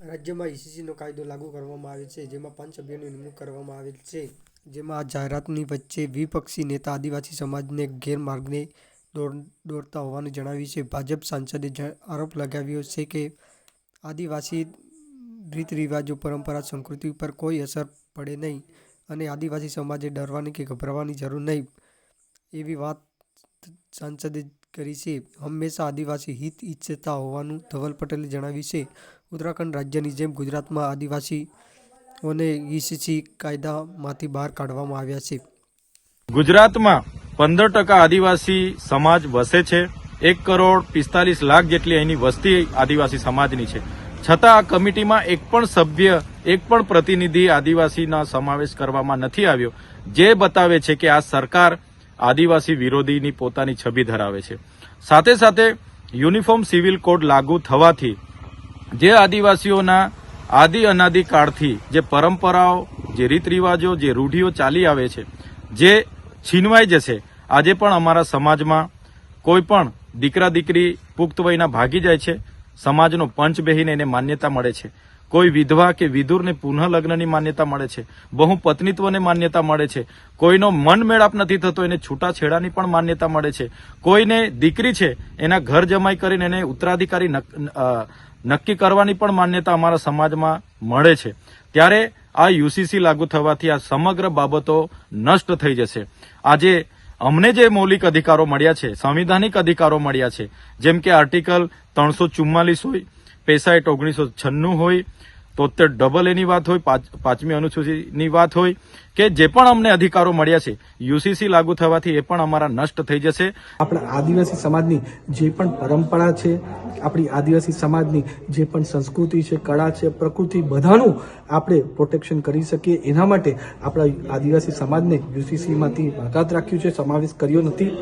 રાજ્યમાં ઈસીસીનો કાયદો લાગુ કરવામાં આવે છે, જેમાં પાંચ સભ્યોની નિમણૂક કરવામાં આવેલ છે. જેમાં આ જાહેરાતની વચ્ચે વિપક્ષી નેતા આદિવાસી સમાજને ગેરમાર્ગને દોરતા હોવાનું જણાવ્યું છે. ભાજપ સાંસદે આરોપ લગાવ્યો છે કે આદિવાસી રીત રિવાજો, પરંપરા, સંસ્કૃતિ પર કોઈ અસર પડે નહીં અને આદિવાસી સમાજે ડરવાની કે ગભરાવાની જરૂર નહીં. એવી વાત સાંસદે કરી છે. હંમેશા આદિવાસી હિત ઈચ્છતા હોવાનું ધવલ પટેલે જણાવ્યું છે. ઉત્તરાખંડ રાજ્યની જેમ ગુજરાતમાં આદિવાસીઓને ઈસીસી કાયદામાંથી બહાર કાઢવામાં આવ્યા છે. ગુજરાતમાં પંદર ટકા આદિવાસી સમાજ વસે છે. એક કરોડ પિસ્તાલીસ લાખ જેટલી અહીંની વસ્તી આદિવાસી સમાજની છે. છતાં આ કમિટીમાં એક પણ સભ્ય, એક પણ પ્રતિનિધિ આદિવાસીના સમાવેશ કરવામાં નથી આવ્યો. જે બતાવે છે કે આ સરકાર આદિવાસી વિરોધીની પોતાની છબી ધરાવે છે. સાથે સાથે યુનિફોર્મ સિવિલ કોડ લાગુ થવાથી જે આદિવાસીઓના આદિ અનાદિ કાળથી જે પરંપરાઓ, જે રીત રિવાજો જે રૂઢિઓ ચાલી આવે છે, જે છીનવાઈ જશે, આજે પણ અમારા સમાજમાં કોઈ પણ દીકરા દીકરી પુખ્ત વયના ભાગી જાય છે. સમાજનો પંચ બેહીને એને માન્યતા મળે છે. કોઈ વિધવા કે વિધુરને પુનઃ લગ્નની માન્યતા મળે છે. બહુ પત્નીત્વને માન્યતા મળે છે. કોઈનો મન મેળાપ નથી થતો, એને છૂટાછેડાની પણ માન્યતા મળે છે. કોઈને દીકરી છે, એના ઘર જમાઈ કરીને એને ઉત્તરાધિકારી નક- નક્કી કરવાની પણ માન્યતા અમારા સમાજમાં મળે છે. ત્યારે આ યુસીસી લાગુ થવાથી આ સમગ્ર બાબતો નષ્ટ થઈ જશે. આજે અમને જે મૌલિક અધિકારો મળ્યા છે, સંવિધાનિક અધિકારો મળ્યા છે, જેમ કે આર્ટિકલ ત્રણસો ચુમ્માલીસ હોય પેસાઇટ ઓગણીસો છન્નું હોય તોતેર ડબલ એની વાત હોય, પાંચ- પાંચમી અનુસૂચિની વાત હોય, કે જે પણ અમને અધિકારો મળ્યા છે, યુસીસી લાગુ થવાથી એ પણ અમારા નષ્ટ થઈ જશે. આપણા આદિવાસી સમાજની જે પણ પરંપરા છે, આપણી આદિવાસી સમાજની જે પણ સંસ્કૃતિ છે, કળા છે, પ્રકૃતિ બધાનું આપણે પ્રોટેક્શન કરી શકીએ. એના માટે આપણા આદિવાસી સમાજને યુસીસીમાંથી બાકાત રાખ્યું છે, સમાવેશ કર્યો નથી.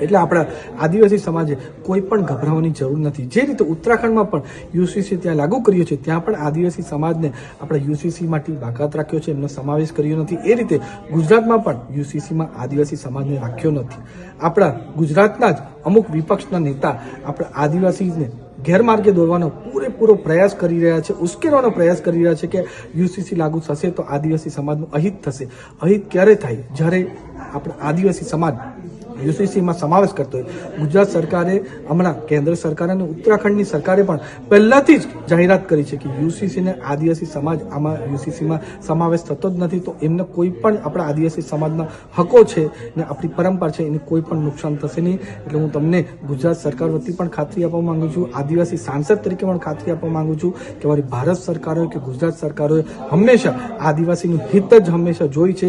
એટલે આપણા આદિવાસી સમાજે કોઈ પણ ગભરાવાની જરૂર નથી. જે રીતે ઉત્તરાખંડમાં પણ યુસીસી ત્યાં લાગુ કર્યું છે, ત્યાં પણ આદિવાસી સમાજને આપણે યુસીસીમાંથી બાકાત રાખ્યો છે, એમનો સમાવેશ કર્યો નથી. એ રીતે ગુજરાતમાં પણ યુસીસીમાં આદિવાસી સમાજને રાખ્યો નથી. આપણા ગુજરાતના જ અમુક વિપક્ષના નેતા આપણા આદિવાસીને ગેરમાર્ગે દોરવાનો પૂરેપૂરો પ્રયાસ કરી રહ્યા છે, ઉશ્કેરવાનો પ્રયાસ કરી રહ્યા છે કે યુસીસી લાગુ થશે તો આદિવાસી સમાજનું અહિત થશે. અહિત ક્યારે થાય? જ્યારે આપણા આદિવાસી સમાજ યુસીસીમાં સમાવેશ કરતો હોય. ગુજરાત સરકારે હમણાં કેન્દ્ર સરકાર અને ઉત્તરાખંડની સરકારે પણ પહેલાથી જ જાહેરાત કરી છે કે યુસીસીને આદિવાસી સમાજ આમાં યુસીસીમાં સમાવેશ થતો જ નથી. તો એમને કોઈ પણ આપણા આદિવાસી સમાજના હકો છે ને આપણી પરંપરા છે, એને કોઈ પણ નુકસાન થશે નહીં. એટલે હું તમને ગુજરાત સરકાર વતી પણ ખાતરી આપવા માંગુ છું. આદિવાસી સાંસદ તરીકે પણ ખાતરી આપવા માંગુ છું કે મારી ભારત સરકાર હોય કે ગુજરાત સરકાર હોય, હંમેશા આદિવાસીનું હિત જ હંમેશા જોઈ છે.